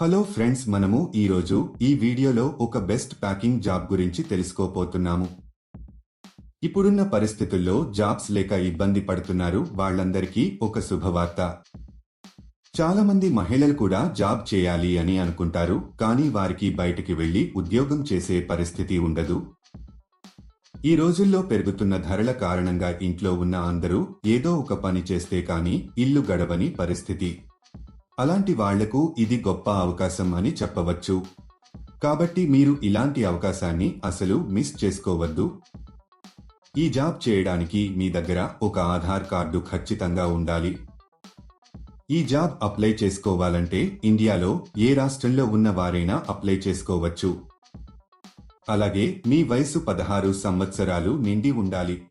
Hello friends మనము ఈరోజు ఈ వీడియోలో ఒక బెస్ట్ ప్యాకింగ్ జాబ్ గురించి తెలుసుకోపోతున్నాము ఇప్పుడున్న పరిస్థితుల్లో జాబ్స్ లేక ఇబ్బంది పడుతున్నారు వాళ్ళందరికీ ఒక శుభవార్త. చాలా మంది మహిళలు కూడా జాబ్ చేయాలి అని అనుకుంటారు కానీ వారికి బయటికి వెళ్ళి ఉద్యోగం చేసే పరిస్థితి ఉండదు. ఈ రోజుల్లో పెరుగుతున్న ధరల కారణంగా ఇంట్లో ఉన్న అందరూ ఏదో ఒక పని చేస్తే కానీ ఇల్లు గడవని పరిస్థితి. అలాంటి వాళ్ళకు ఇది గొప్ప అవకాశం అని చెప్పవచ్చు. కాబట్టి మీరు ఇలాంటి అవకాశాన్ని అసలు మిస్ చేసుకోవద్దు. ఈ జాబ్ చేయడానికి మీ దగ్గర ఒక ఆధార్ కార్డు ఖచ్చితంగా ఉండాలి. ఈ జాబ్ అప్లై చేసుకోవాలంటే ఇండియాలో ఏ రాష్ట్రంలో ఉన్న వారైనా అప్లై చేసుకోవచ్చు. అలాగే మీ వయసు పదహారు సంవత్సరాలు నిండి ఉండాలి.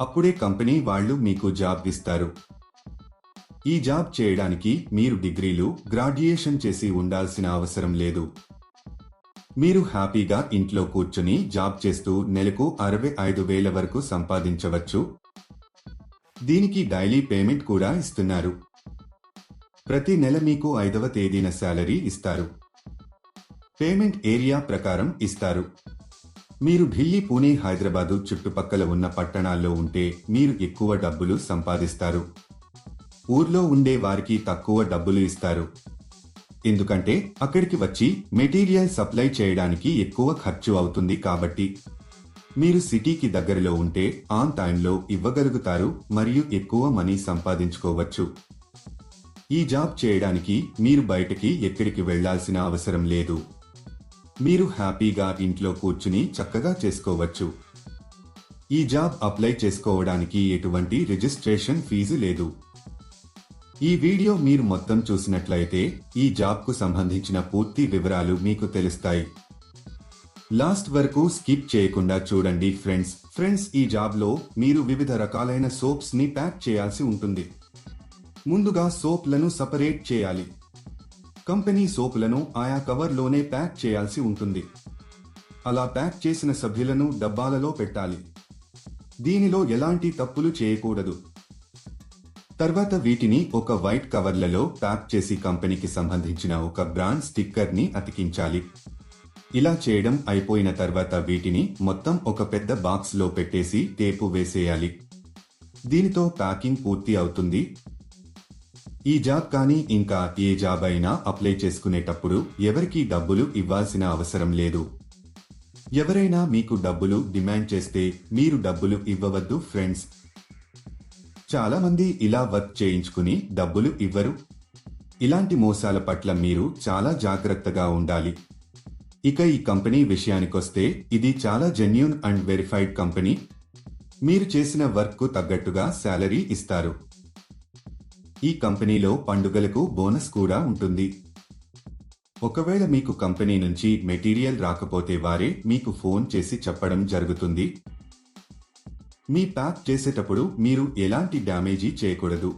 అప్పుడే కంపెనీ వాళ్ళు మీకు జాబ్ ఇస్తారు. ఈ జాబ్ చేయడానికి మీరు డిగ్రీలు గ్రాడ్యుయేషన్ చేసి ఉండాల్సిన అవసరం లేదు. మీరు హ్యాపీగా ఇంట్లో కూర్చుని జాబ్ చేస్తూ నెలకు అరవై ఐదు వేల వరకు సంపాదించవచ్చు. దీనికి డైలీ పేమెంట్ కూడా ఇస్తున్నారు. ప్రతి నెల మీకు ఐదవ తేదీన శాలరీ ఇస్తారు. పేమెంట్ ఏరియా ప్రకారం ఇస్తారు. మీరు ఢిల్లీ పూణే హైదరాబాదు చుట్టుపక్కల ఉన్న పట్టణాల్లో ఉంటే మీరు ఎక్కువ డబ్బులు సంపాదిస్తారు. ఊర్లో ఉండే వారికి తక్కువ డబ్బులు ఇస్తారు. ఎందుకంటే అక్కడికి వచ్చి మెటీరియల్ సప్లై చేయడానికి ఎక్కువ ఖర్చు అవుతుంది కాబట్టి. మీరు సిటీకి దగ్గరలో ఉంటే ఆన్ టైంలో ఇవ్వగలుగుతారు మరియు ఎక్కువ మనీ సంపాదించుకోవచ్చు. ఈ జాబ్ చేయడానికి మీరు బయటకి ఎక్కడికి వెళ్ళాల్సిన అవసరం లేదు. మీరు హ్యాపీగా ఇంట్లో కూర్చుని చక్కగా చేసుకోవచ్చు. ఈ జాబ్ అప్లై చేసుకోవడానికి ఎటువంటి రిజిస్ట్రేషన్ ఫీజు లేదు. ఈ వీడియో మీరు మొత్తం చూసినట్లయితే ఈ జాబ్కు సంబంధించిన పూర్తి వివరాలు మీకు తెలుస్తాయి. లాస్ట్ వరకు స్కిప్ చేయకుండా చూడండి ఫ్రెండ్స్. ఫ్రెండ్స్ ఈ జాబ్లో మీరు వివిధ రకాలైన సోప్స్ని ప్యాక్ చేయాల్సి ఉంటుంది. ముందుగా సోప్లను సపరేట్ చేయాలి. కంపెనీ సోపులను ఆయా కవర్లోనే ప్యాక్ చేయాల్సి ఉంటుంది. అలా ప్యాక్ చేసిన సభ్యులను డబ్బాలలో పెట్టాలి. దీనిలో ఎలాంటి తప్పులు చేయకూడదు. తర్వాత వీటిని ఒక వైట్ కవర్లలో ప్యాక్ చేసి కంపెనీకి సంబంధించిన ఒక బ్రాండ్ స్టిక్కర్ని అతికించాలి. ఇలా చేయడం అయిపోయిన తర్వాత వీటిని మొత్తం ఒక పెద్ద బాక్స్లో పెట్టేసి టేపు వేసేయాలి. దీనితో ప్యాకింగ్ పూర్తి అవుతుంది. ఈ జాబ్ కానీ ఇంకా ఏ జాబ్ అయినా అప్లై చేసుకునేటప్పుడు ఎవరికీ డబ్బులు ఇవ్వాల్సిన అవసరం లేదు. ఎవరైనా మీకు డబ్బులు డిమాండ్ చేస్తే మీరు డబ్బులు ఇవ్వవద్దు ఫ్రెండ్స్. చాలా మంది ఇలా వర్క్ చేయించుకుని డబ్బులు ఇవ్వరు. ఇలాంటి మోసాల పట్ల మీరు చాలా జాగ్రత్తగా ఉండాలి. ఇక ఈ కంపెనీ విషయానికొస్తే ఇది చాలా జెన్యున్ అండ్ వెరిఫైడ్ కంపెనీ. మీరు చేసిన వర్క్కు తగ్గట్టుగా శాలరీ ఇస్తారు. ఈ కంపెనీలో పండుగలకు బోనస్ కూడా ఉంటుంది. ఒకవేళ మీకు కంపెనీ నుంచి మెటీరియల్ రాకపోతే వారే మీకు ఫోన్ చేసి చెప్పడం జరుగుతుంది. మీ ప్యాక్ చేసేటప్పుడు మీరు ఎలాంటి డ్యామేజీ చేయకూడదు.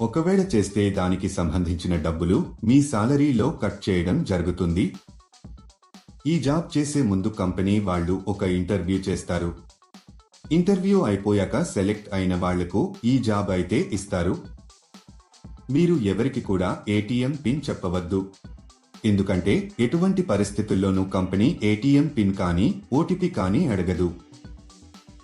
ఒకవేళ చేస్తే దానికి సంబంధించిన డబ్బులు మీ సాలరీలో కట్ చేయడం జరుగుతుంది. ఈ జాబ్ చేసే ముందు కంపెనీ వాళ్ళు ఒక ఇంటర్వ్యూ చేస్తారు. ఇంటర్వ్యూ అయిపోయాక సెలెక్ట్ అయిన వాళ్ళకు ఈ జాబ్ అయితే ఇస్తారు. మీరు ఎవరికి కూడా ఏటీఎం పిన్ చెప్పవద్దు. ఎందుకంటే ఎటువంటి పరిస్థితుల్లోనూ కంపెనీ ఏటీఎం పిన్ కానీ ఓటీపీ కానీ అడగదు.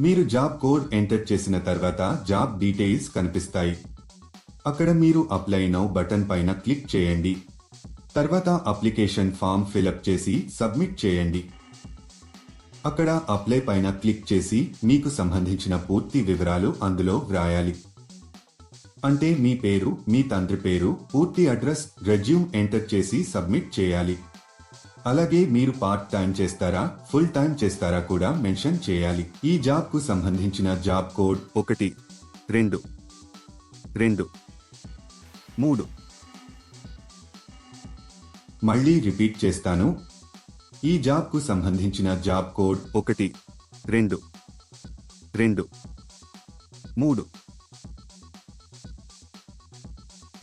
మీరు జాబ్ కోడ్ ఎంటర్ చేసిన తర్వాత జాబ్ డీటెయిల్స్ కనిపిస్తాయి. అక్కడ మీరు అప్లై నౌ బటన్ పైన క్లిక్ చేయండి. తర్వాత అప్లికేషన్ ఫామ్ ఫిలప్ చేసి సబ్మిట్ చేయండి. అక్కడ అప్లై పైన క్లిక్ చేసి మీకు సంబంధించిన పూర్తి వివరాలు అందులో వ్రాయాలి. అంటే మీ పేరు మీ తండ్రి పేరు పూర్తి అడ్రస్ రెజ్యూమ్ ఎంటర్ చేసి సబ్మిట్ చేయాలి. అలాగే మీరు పార్ట్ టైం చేస్తారా ఫుల్ టైం చేస్తారా కూడా మెన్షన్ చేయాలి. ఈ జాబ్కు సంబంధించిన జాబ్ కోడ్ ఒకటి రెండు రెండు మూడు. మళ్ళీ రిపీట్ చేస్తాను. ఈ జాబ్కు సంబంధించిన జాబ్ కోడ్ ఒకటి రెండు రెండు మూడు.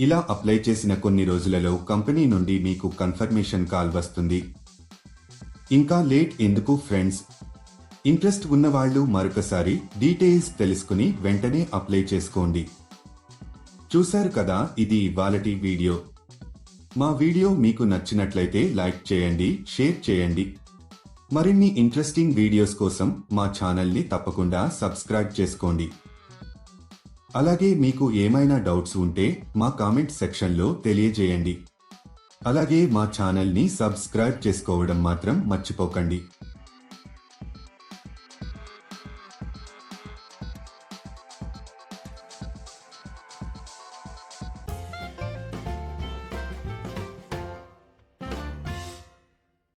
ఇలా అప్లై చేసిన కొన్ని రోజులలో కంపెనీ నుండి మీకు కన్ఫర్మేషన్ కాల్ వస్తుంది. ఇంకా లేట్ ఎందుకు ఫ్రెండ్స్? ఇంట్రెస్ట్ ఉన్నవాళ్ళు మరొకసారి డీటెయిల్స్ తెలుసుకుని వెంటనే అప్లై చేసుకోండి. చూశారు కదా ఇది ఇవాళటి వీడియో. మా వీడియో మీకు నచ్చినట్లయితే లైక్ చేయండి షేర్ చేయండి. మరిన్ని ఇంట్రెస్టింగ్ వీడియోస్ కోసం మా ఛానల్ని తప్పకుండా సబ్స్క్రైబ్ చేసుకోండి. అలాగే మీకు ఏమైనా డౌట్స్ ఉంటే మా కామెంట్ సెక్షన్లో తెలియజేయండి. అలాగే మా ఛానల్ని సబ్స్క్రైబ్ చేసుకోవడం మాత్రం మర్చిపోకండి.